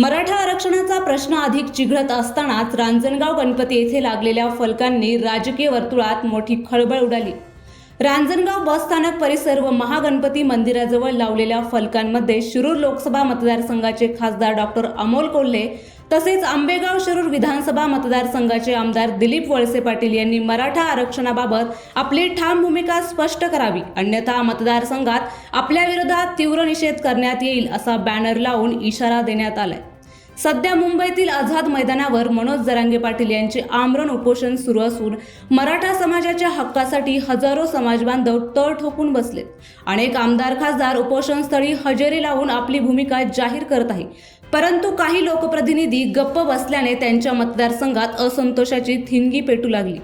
मराठा आरक्षणाचा प्रश्न अधिक चिघळत असतानाच रांजणगाव गणपती येथे लागलेल्या फलकांनी राजकीय वर्तुळात मोठी खळबळ उडाली. रांजणगाव बस स्थानक परिसर व महागणपती मंदिराजवळ लावलेल्या फलकांमध्ये शिरूर लोकसभा मतदारसंघाचे खासदार डॉक्टर अमोल कोल्हे तसेच आंबेगाव शिरूर विधानसभा मतदारसंघाचे आमदार दिलीप वळसे पाटील यांनी मराठा आरक्षणाबाबत आपली ठाम भूमिका स्पष्ट करावी. अन्यथा मतदारसंघात आपल्या विरोधात तीव्र निषेध करण्यात येईल असा बॅनर लावून इशारा देण्यात आलाय. सध्या मुंबईतील आझाद मैदानावर मनोज जरांगे पाटील यांचे आमरण उपोषण सुरू असून मराठा समाजाच्या हक्कासाठी हजारो समाजबांधव तळ ठोकून बसलेत. अनेक आमदार खासदार उपोषणस्थळी हजेरी लावून आपली भूमिका जाहीर करत आहे परंतु काही लोकप्रतिनिधी गप्प बसल्याने त्यांच्या मतदारसंघात असंतोषाची थिंगी पेटू लागली.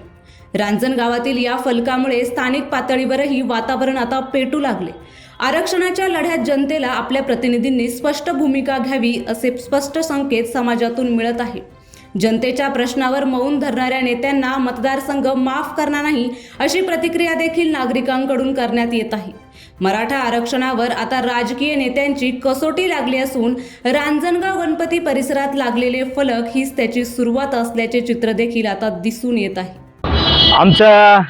रांजणगावातील या फलकामुळे स्थानिक पातळीवरही वातावरण आता पेटू लागले. आरक्षणाच्या लढ्यात जनतेला आपल्या प्रतिनिधींनी स्पष्ट भूमिका घ्यावी असे स्पष्ट संकेत समाजातून मिळत आहे. जनतेच्या प्रश्नावर मौन धरणाऱ्या नेत्यांना मतदारसंघ माफ करणार नाही अशी प्रतिक्रिया देखील नागरिकांकडून करण्यात येत आहे. मराठा आरक्षणावर आता राजकीय नेत्यांची कसोटी लागली असून रांजणगाव गणपती परिसरात लागलेले फलक हीच त्याची सुरुवात असल्याचे चित्र देखील आता दिसून येत आहे. आमचं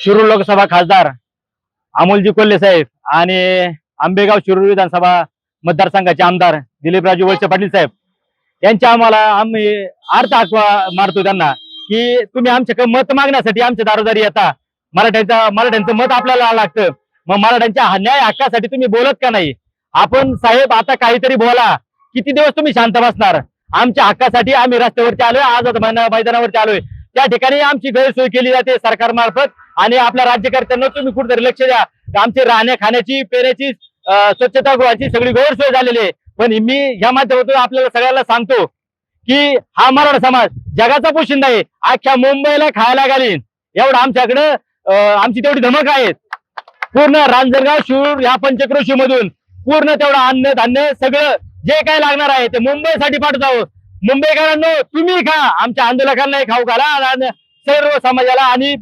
शिरूर लोकसभा खासदार अमोलजी कोल्हे साहेब आणि आंबेगाव शिरूर विधानसभा मतदारसंघाचे आमदार दिलीपराजू वळसे पाटील साहेब. यांच्या आम्हाला आम्ही अर्थ आठवा मारतो त्यांना की तुम्ही आमच्याकडे मत मागण्यासाठी आमच्या दारोदारी येता. मराठ्यांचा मराठ्यांचं मत आपल्याला लागतं. मग मराठ्यांच्या न्याय हक्कासाठी तुम्ही बोलत का नाही? आपण साहेब आता काहीतरी बोला. किती दिवस तुम्ही शांत बसणार? आमच्या हक्कासाठी आम्ही रस्त्यावरती आलोय आझाद मैदानावरती आलोय. त्या ठिकाणी आमची गैरसोय केली जाते सरकारमार्फत आणि आपल्या राज्यकर्त्यांना तुम्ही कुठेतरी लक्ष द्या. आमची राहण्या खाण्याची पेण्याची स्वच्छता स्वच्छतागृहाची सगळी गैरसोय झालेली आहे. पण मी ह्या माध्यमातून आपल्याला सगळ्यांना सांगतो की हा मराठा समाज जगाचा पोशिंदा आहे. अख्ख्या मुंबईला खायला घालीन. एवढं आमच्याकडं अं, आमची तेवढी धमक आहे. पूर्ण रांजणगाव शूर ह्या पंचक्रोशी मधून पूर्ण तेवढं अन्न धान्य सगळं जे काय लागणार आहे ते मुंबईसाठी पाठवत आहोत. मुंबईकरांनो तुम्ही खा. आमच्या आंदोलकांनाही खाऊ घाला आणि सर्व समाजाला आणि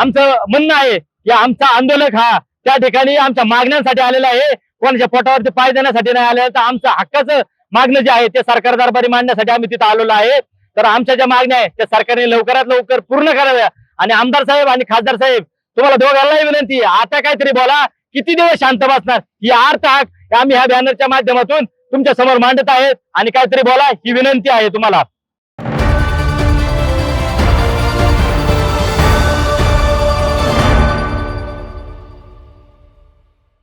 आमचं म्हणणं आहे की आमचा आंदोलक हा त्या ठिकाणी आमच्या मागण्यांसाठी आलेला आहे. कोणाच्या पोटावरती पाय देण्यासाठी नाही आलेला तर आमचं हक्काचं मागणं जे आहे ते सरकार दरबारी मांडण्यासाठी आम्ही तिथं आलेलो आहे. तर आमच्या ज्या मागण्या आहेत त्या सरकारने लवकरात लवकर पूर्ण कराव्या. आणि आमदार साहेब आणि खासदार साहेब तुम्हाला दोघांनाही विनंती आता काहीतरी बोला. किती दिवस शांत बसणार? ही अर्थ हाक आम्ही ह्या बॅनरच्या माध्यमातून तुमच्यासमोर मांडत आहेत आणि काहीतरी बोला ही विनंती आहे तुम्हाला.